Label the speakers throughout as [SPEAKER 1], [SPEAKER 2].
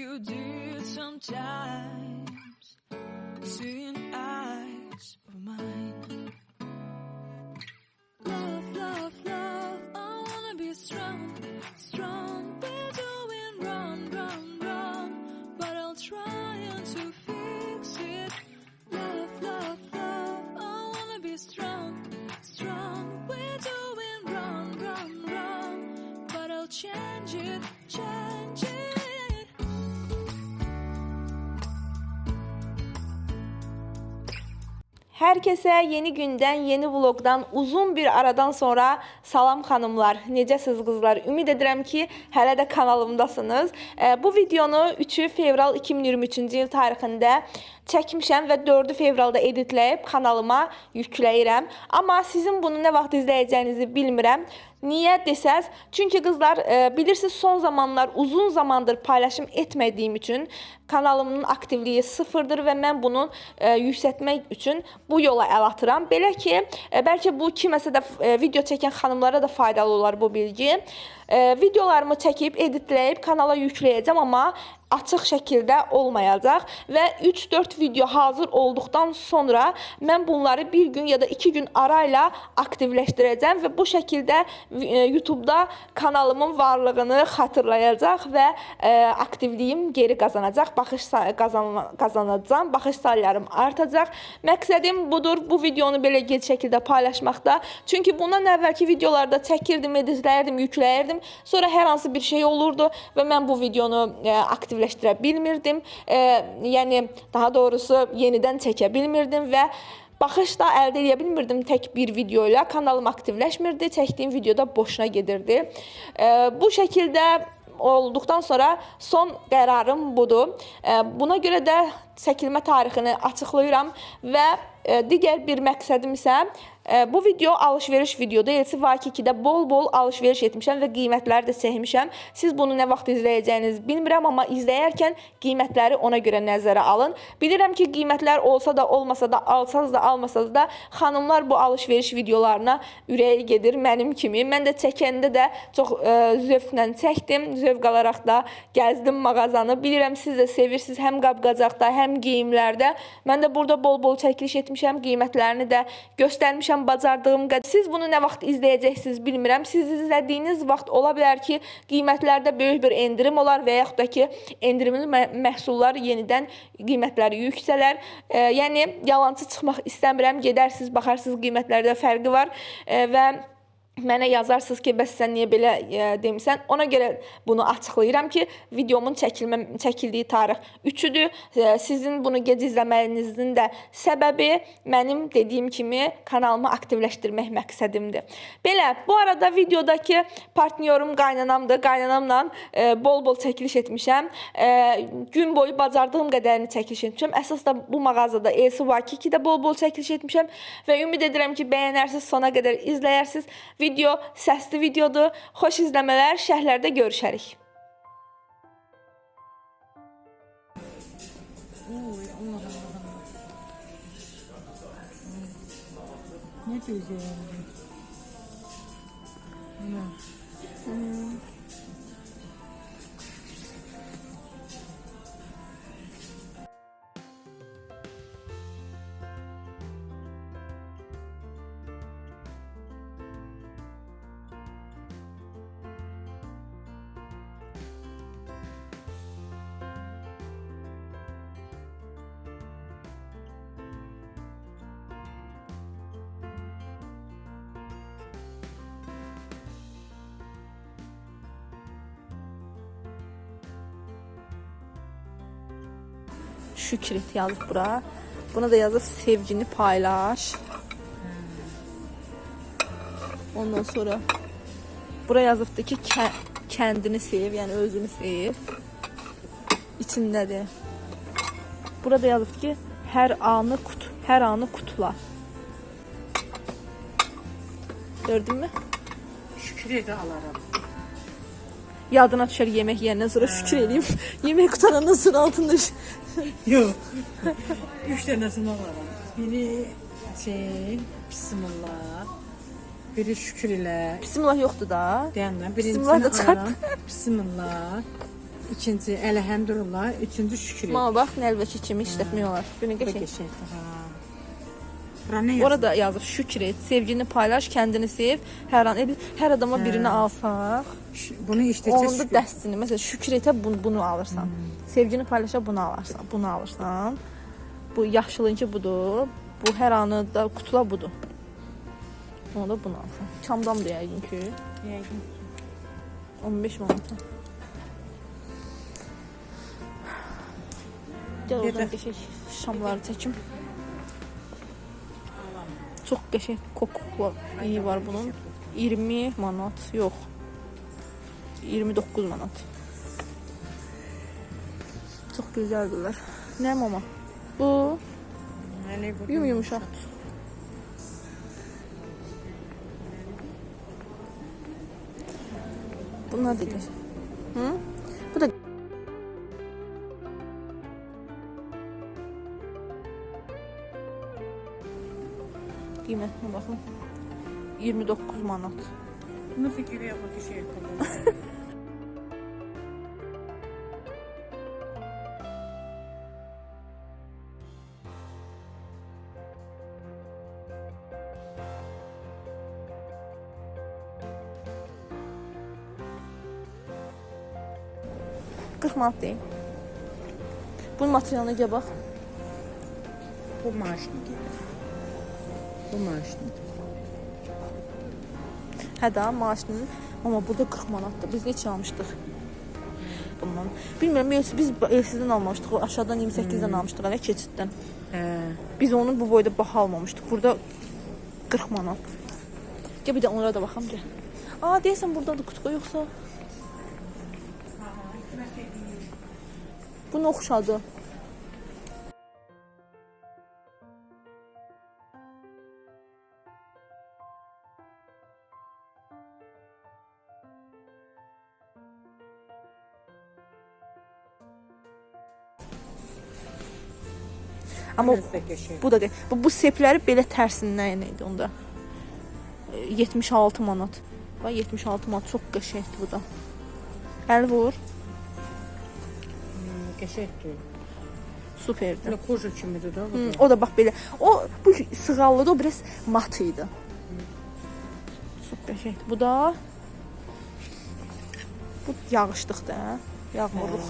[SPEAKER 1] you did sometimes.
[SPEAKER 2] Herkese yeni günden, yeni vlogdan uzun bir aradan sonra salam xanımlar. Necəsiz qızlar? Ümid edirəm ki, hələ də kanalımdasınız. E, Bu videonu 3 fevral 2023-cü il tarixində çəkmişəm və 4 fevralda editləyib kanalıma yükləyirəm. Amma sizin bunu nə vaxt izləyəcəyinizi bilmirəm. Niyə desəz? Çünki qızlar e, bilirsiniz son zamanlar uzun zamandır paylaşım etmədiyim üçün kanalımın aktivliyi sıfırdır və mən bunu e, yüksəltmək üçün bu yola əl atıram. Belə ki, e, bəlkə bu kiməsə də e, video çəkən xanımlara da faydalı olar bu bilgi. E, videolarımı çəkib, editləyib kanala yükləyəcəm, amma açıq şəkildə olmayacaq və 3-4 video hazır olduqdan sonra mən bunları bir gün ya da 2 gün arayla aktivləşdirəcəm və bu şəkildə e, YouTube-da kanalımın varlığını xatırlayacaq və e, aktivliyim geri qazanacaq, baxış qazan qazanacağam, baxış saylarım artacaq. Məqsədim budur, bu videonu belə gec şəkildə paylaşmaqda. Çünki bundan əvvəlki videolarda çəkirdim, editləyirdim, yükləyirdim. Sonra hər hansı bir şey olurdu və mən bu videonu e, aktivləşdirə bilmirdim. E, yəni daha doğrusu yenidən çəkə bilmirdim və baxış da əldə edə bilmirdim tək bir video ilə. Kanalım aktivləşmirdi, çəkdiyim videoda boşuna gedirdi. E, bu şəkildə olduqdan sonra son qərarım budur. E, Buna görə də çəkilmə tarixini açıqlayıram və digər bir məqsədim isə e, bu video alış-veriş videodur. Elsi Vakiki-də bol-bol alış-veriş etmişəm və qiymətləri də çəkmişəm. Siz bunu nə vaxt izləyəcəyinizi bilmirəm, amma izləyərkən qiymətləri ona görə nəzərə alın. Bilirəm ki, qiymətlər olsa da, olmasa da, alsanız da, almasanız da xanımlar bu alış-veriş videolarına ürəyi gedir mənim kimi. Mən də çəkəndə də çox e, zövqlə çəkdim. Zövq alaraq da gəzdim mağazanı. Bilirəm siz də sevirsiniz həm qab-qacaqda, həm geyimlərdə. Mən də burada bol-bol çəkiliş etmişəm, qiymətlərini də göstərmişəm bacardığım qədər. Siz bunu nə vaxt izləyəcəksiniz bilmirəm. Siz izlədiyiniz vaxt ola bilər ki, qiymətlərdə böyük bir endirim olar və yaxud da ki, endirimli mə- məhsullar yenidən qiymətləri yüksələr. E, yəni yalançı çıxmaq istəmirəm. Gedərsiniz, baxarsınız qiymətlərdə fərqi var e, və Mənə yazarsınız ki, bəs sən niyə belə e, demisən? Ona görə bunu açıqlayıram ki, videomun çəkilmə çəkildiyi tarix 3-üdür. E, sizin bunu gec izləməyinizin də səbəbi mənim dediyim kimi kanalımı aktivləşdirmək məqsədimdir. Belə, bu arada videodakı partnyorum qaynanamdır. Qaynanamla e, bol-bol çəkiliş etmişəm. E, gün boyu bacardığım qədərini çəkiliş etmişəm. Əsas da bu mağazada Elsi Vakiki-də bol-bol çəkiliş etmişəm və ümid edirəm ki, bəyənərsiniz, sona qədər izləyərsiniz. Video səsli videodur. Xoş izləmələr. Şərhlərdə görüşərik.
[SPEAKER 3] Ne diyeceğim? Ne?
[SPEAKER 2] Şükret yazıb bura. Buna da yazıb sevgini paylaş. Ondan sonra bura yazıbdı ki kəndini sev, yəni özünü sev. İçindədir. Burada yazıbdı ki hər anı kut, hər anı kutla. Gördün mü?
[SPEAKER 3] Şükür ede alarım.
[SPEAKER 2] Yadına düşər yemək yeyəndən sonra şükür edeyim. yemək qutanandan sonra altında
[SPEAKER 3] Yok. Üç tanesini alarım. Biri şey, Bismillah. Biri şükür ile.
[SPEAKER 2] Bismillah yoxdur da.
[SPEAKER 3] Deyəndə
[SPEAKER 2] Bismillah da
[SPEAKER 3] birincisini
[SPEAKER 2] çıxart.
[SPEAKER 3] alaram. Bismillah. İkinci elhamdülillah. Üçüncü şükür.
[SPEAKER 2] Mama bax, nəlbəki kimi işlətmək olar. Günü
[SPEAKER 3] Bu
[SPEAKER 2] qəşəng.
[SPEAKER 3] qəşəngdir, ha. Bura nə yazır?
[SPEAKER 2] Orada yazır şükür et, sevgini paylaş, kendini sev. Hər an el- hər adama birini alsaq,
[SPEAKER 3] Bunu
[SPEAKER 2] da
[SPEAKER 3] şükür.
[SPEAKER 2] dəstini, məsələn şükür etə bunu, bunu alırsan. Sevgini paylaşa bunu alırsan, bunu alırsan. Bu yaşılınki budur. Bu hər anı da qutula budur. Onu da bunu alsan. Çamdan da yəqin ki.
[SPEAKER 3] Yəqin.
[SPEAKER 2] 15 manat. Gəl oradan qəşəng şamları çəkim. Çox qəşəng kokla iyi var bunun. 20 manat, yox. 29 manat. Çox gözəldirlər. Nə mama? Bu
[SPEAKER 3] bu.
[SPEAKER 2] yum yumuşaq. Bunlar da gəl. Hı? Bu da Qiymətinə baxın. 29 manat.
[SPEAKER 3] Bunu fikir yapmak işe yapalım.
[SPEAKER 2] Qırx manat deyil. Bunun materialına gəl bax.
[SPEAKER 3] Bu maaşını gelir. Bu maaşını.
[SPEAKER 2] Hə də maaşının amma burada 40 manatdır. Biz neçə almışdıq? Bundan. Bilmirəm, yox, biz elsizdən almamışdıq. Aşağıdan 28-dən almışdıq, hələ keçiddən.
[SPEAKER 3] Hə.
[SPEAKER 2] Biz onu bu boyda baha almamışdıq. Burada 40 manat. Gəl bir də onlara da baxam gəl. Aa, deyəsən burdadır qutuqa yoxsa? Bu nə oxşadı? Amma. Bu da. Bu, bu sepləri belə tərsindən idi onda. E, 76 manat. Bax 76 manat çox qəşəngdir bu da. Əl vur.
[SPEAKER 3] Hmm, Qəşəngdir.
[SPEAKER 2] Superdir.
[SPEAKER 3] Belə koja kimidir də bu. Da.
[SPEAKER 2] o da bax belə. O bu sığallıdır, o biraz mat idi. Çox qəşəngdir. Bu da bu yağışlıq da, yağmurluq.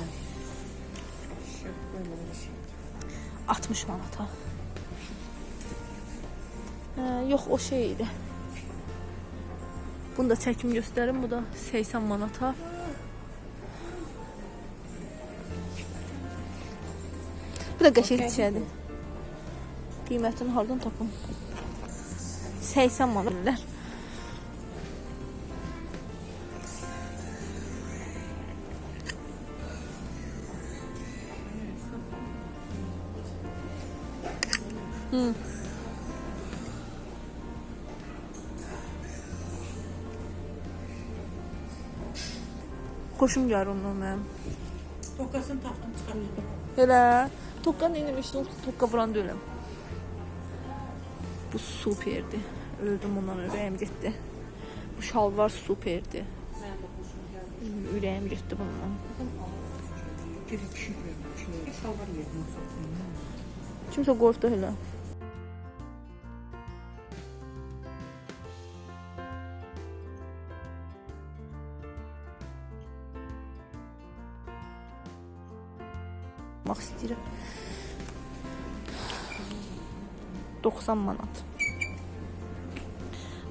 [SPEAKER 3] Şey.
[SPEAKER 2] 60 manata. Hə, yox o şey idi. Bunu da çəkim göstərim. Bu da 80 manata. Bu da qəşəng çiçədir. Qiymətini hardan tapım? 80 manatlar. Xoşum gəlir ondan mənim.
[SPEAKER 3] Tokasını taxdım çıxardım.
[SPEAKER 2] Elə tokka nə demişdim? Tokka vuran deyiləm. Bu superdi. Öldüm ondan ürəyim getdi. Bu şalvar superdi. Ürəyim getdi bundan. Kimsə qorxdu elə. İstəyirəm. 90 manat.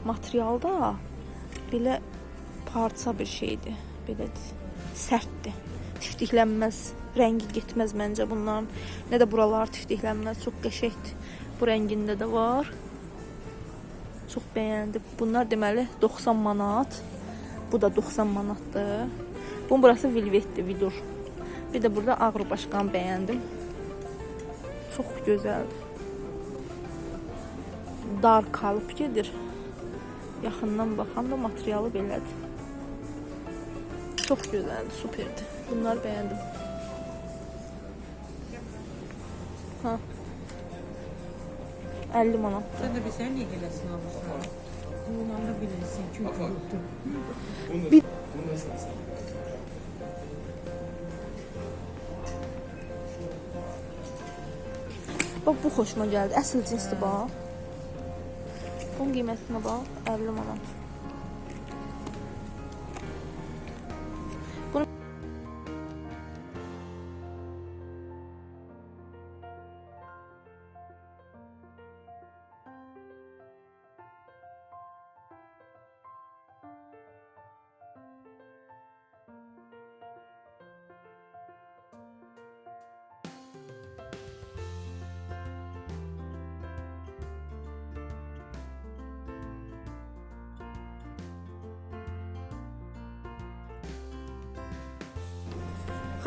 [SPEAKER 2] Materialda belə parça bir şeydir. Belə sərtdir. Tiftiklənməz, rəngi getməz məncə bunların. Nə də buralar tiftiklənməz, çox qəşəngdir. Bu rəngində də var. Çox bəyəndim. Bunlar deməli 90 manat. Bu da 90 manatdır. Bunun burası velvetdir, vidur. Bir də burada ağrı başqan bəyəndim. Çox gözəldir. Dar qalıb gedir. Yaxından baxanda materialı belədir. Çox gözəldir, superdir. Bunları bəyəndim. Ha. 50 manat.
[SPEAKER 3] Sen de bir sen niye gelesin alırsan? Olanda bilirsin çünkü yoktu.
[SPEAKER 2] Bax bu xoşuma gəldi. Əsl cinsdir bax. Bunun qiymətinə bax, 50 manat.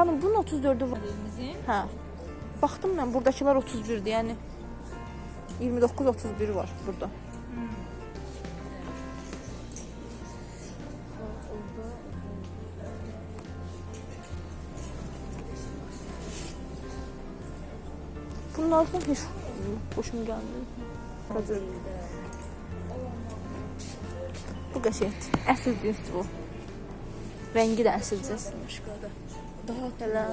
[SPEAKER 2] Xanım bunun 34-ü var. Hə. Baxdım mən burdakılar 31-dir, yəni 29 31 var burada. Bunlardan heç xoşum gəlmir. Hazır. Bu qəşəngdir. Əsl cinsdir bu. Rəngi də əsl cinsdir. Daha tələ.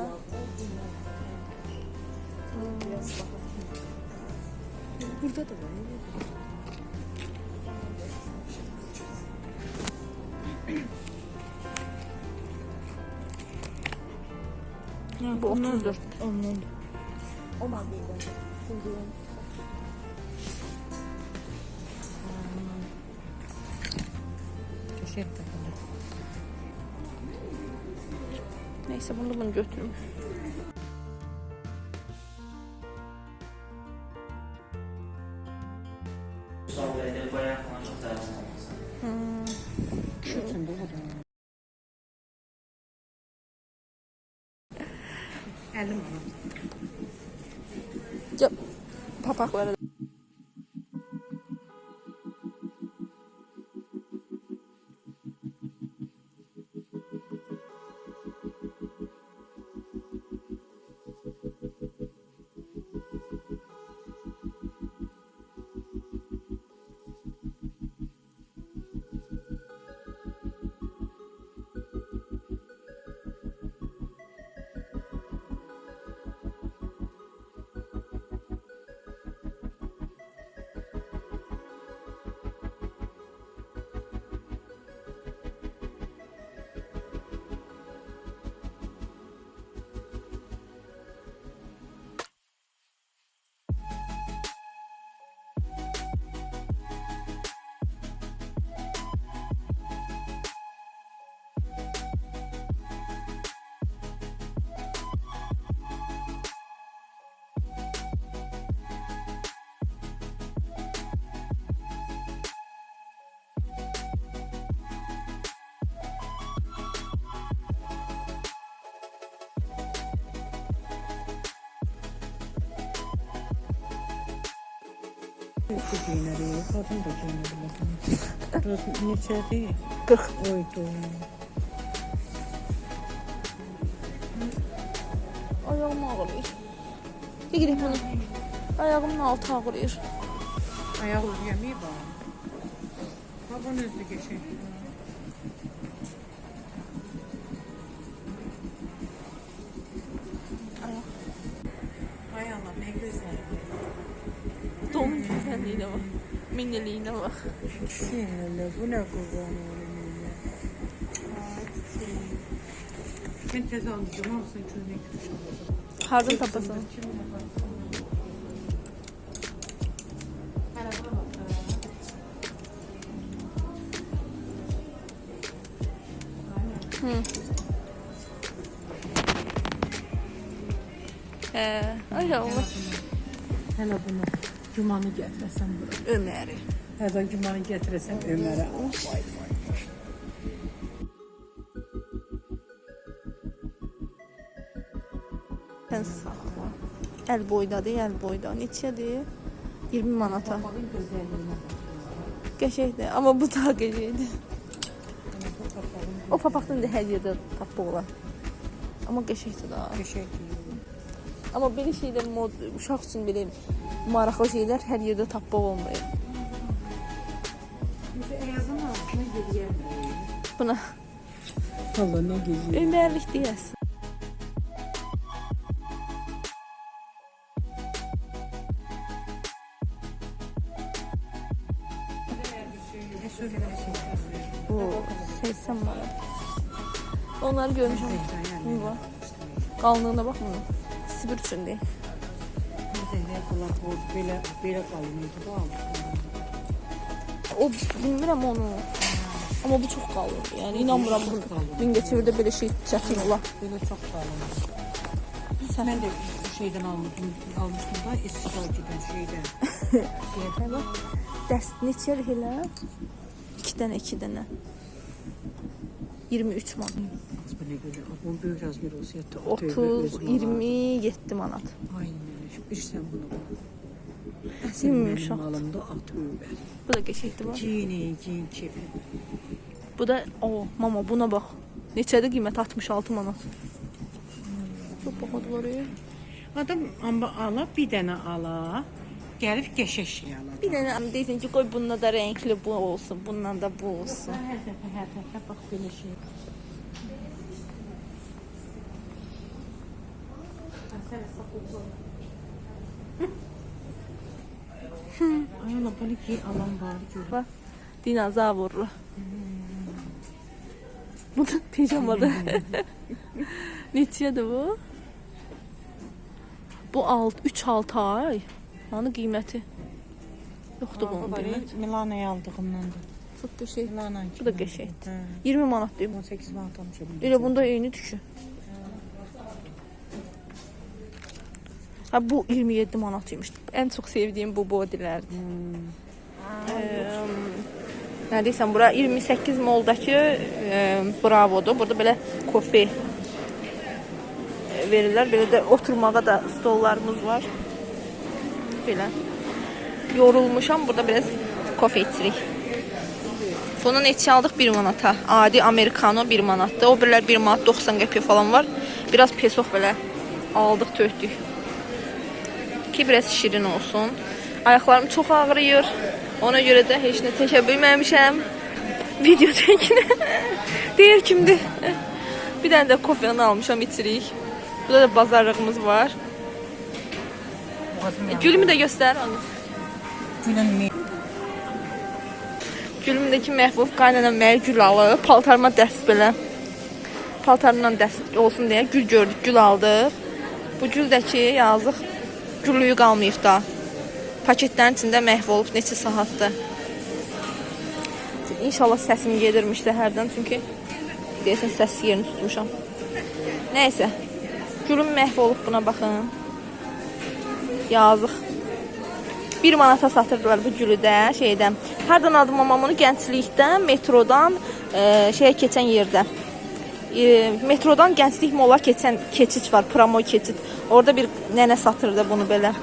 [SPEAKER 3] Burada da var.
[SPEAKER 2] Bu 34.
[SPEAKER 3] Ondan. Teşekkür
[SPEAKER 2] Neyse bunu bunu götürüm.
[SPEAKER 3] Şükür bu da. 50 Oydu.
[SPEAKER 2] Ayağım ağrıyor. Bir gideyim bunu. Ayağımın altı ağrıyor.
[SPEAKER 3] Ayak yemeği var. Baban özlü geçen. Ay Allah ne güzel.
[SPEAKER 2] Güzelliğine bak. Minniliğine bak.
[SPEAKER 3] Şöyle bu ne kurban olayım ya. Ben tez alacağım ama sen çözüne gitmişim.
[SPEAKER 2] Hardan tapasın? He,
[SPEAKER 3] cumanı getiresen buraya.
[SPEAKER 2] Ömer'i.
[SPEAKER 3] Hele cumanı getiresen Ömer'e. Vay vay.
[SPEAKER 2] Sən sağ ol. Əl boydadır, əl boyda. Neçədir? 20 manata. Qəşəngdir, amma bu daha qəşəngdir. O papaqdan da hər yerdə tapmaq olar. Amma qəşəngdir daha.
[SPEAKER 3] teşekkür
[SPEAKER 2] Amma belə şeylər mod uşaq üçün belə maraqlı şeylər hər yerdə tapmaq olmuyor. Buna
[SPEAKER 3] Allah ne geziyor.
[SPEAKER 2] önderlik deyəsən. Oo, 80 manat. Onları görmüşəm. Bunlar. Qalınlığına baxmıram. Sibir üçün deyil.
[SPEAKER 3] Belə belə qalın.
[SPEAKER 2] O bilmirəm onu. Amma bu çox qalındır. Yəni inanmıram bu. Mingəçevirdə belə şey çətin olar.
[SPEAKER 3] Belə çox qalın. Mən də bu şeydən almışdım, almışdım da istifadedən şeydən.
[SPEAKER 2] Bax, dəst neçə elə? 2 dənə, 2 dənə. 23 manat.
[SPEAKER 3] Belə görə. Bu böyük razmer olsaydı.
[SPEAKER 2] 30, 27 manat.
[SPEAKER 3] Aynen sen bunu.
[SPEAKER 2] Yumuşaq.
[SPEAKER 3] Benim malımda at över.
[SPEAKER 2] Bu da qəşəngdir bax.
[SPEAKER 3] Giyin, giyin kefil.
[SPEAKER 2] Bu da o, mama buna bax. Neçədir qiymət? 66 manat. Çox bahadır ya.
[SPEAKER 3] Adam amma ala, bir dənə ala. Gəlib qəşəng şey ala.
[SPEAKER 2] Bir dənə deyirsən ki, qoy bununla da rəngli bu olsun, bununla da bu olsun.
[SPEAKER 3] Hər dəfə, hər dəfə bax belə şey. Ay Allah bunu ki alan var gör.
[SPEAKER 2] Bax, dinozavr. Bu da pijamadır. Neçədir bu? Bu 6 3 6 ay. Hanı qiyməti? Yoxdur bunun qiyməti.
[SPEAKER 3] Milana'ya aldığımdandır.
[SPEAKER 2] Çox qəşəng.
[SPEAKER 3] Milana.
[SPEAKER 2] Bu da qəşəng. 20 manat deyim.
[SPEAKER 3] 18 manat almışam.
[SPEAKER 2] Elə bunda eyni düşü. Ha bu 27 manat imiş. Ən çox sevdiyim bu bodilərdir. Eee, Nə deyirsən, bura 28 moldakı e, bravodur. Burada belə kofe verirlər. Belə də oturmağa da stollarımız var. Belə. Yorulmuşam. Burada biraz kofe içirik. Bunu neçə aldıq? 1 manata. Adi amerikano 1 manatdır. O birlər 1 manat 90 qəpik falan var. Biraz pesoq belə aldıq, tökdük. Ki biraz şirin olsun. Ayaqlarım çox ağrıyır. Ona görə də heç nə çəkə bilməmişəm. Video çəkinə. Deyir kimdir? Bir dənə də kofyanı almışam, içirik. Burada da bazarlığımız var.
[SPEAKER 3] Yandı.
[SPEAKER 2] Gülümü də göstər.
[SPEAKER 3] Gülün?
[SPEAKER 2] Gülümdəki məhvuf qaynana mənə gül alıb, paltarıma dəst belə. Paltarımla dəst olsun deyə gül gördük, gül aldıq. Bu gül də ki, yazıq güllüyü qalmayıb da. Paketlərin içində məhv olub neçə saatdır. İnşallah səsim gedirmiş səhərdən çünki deyəsən səs yerini tutmuşam. Nəysə. Gülüm məhv olub buna baxın. Yazıq. 1 manata satırdılar bu gülü də şeydən. Hardan aldım mamam onu? Gənclikdən, metrodan, e, şeyə keçən yerdə. E, metrodan Gənclik molla keçən keçid var, promo keçid. Orada bir nənə satırdı bunu belə.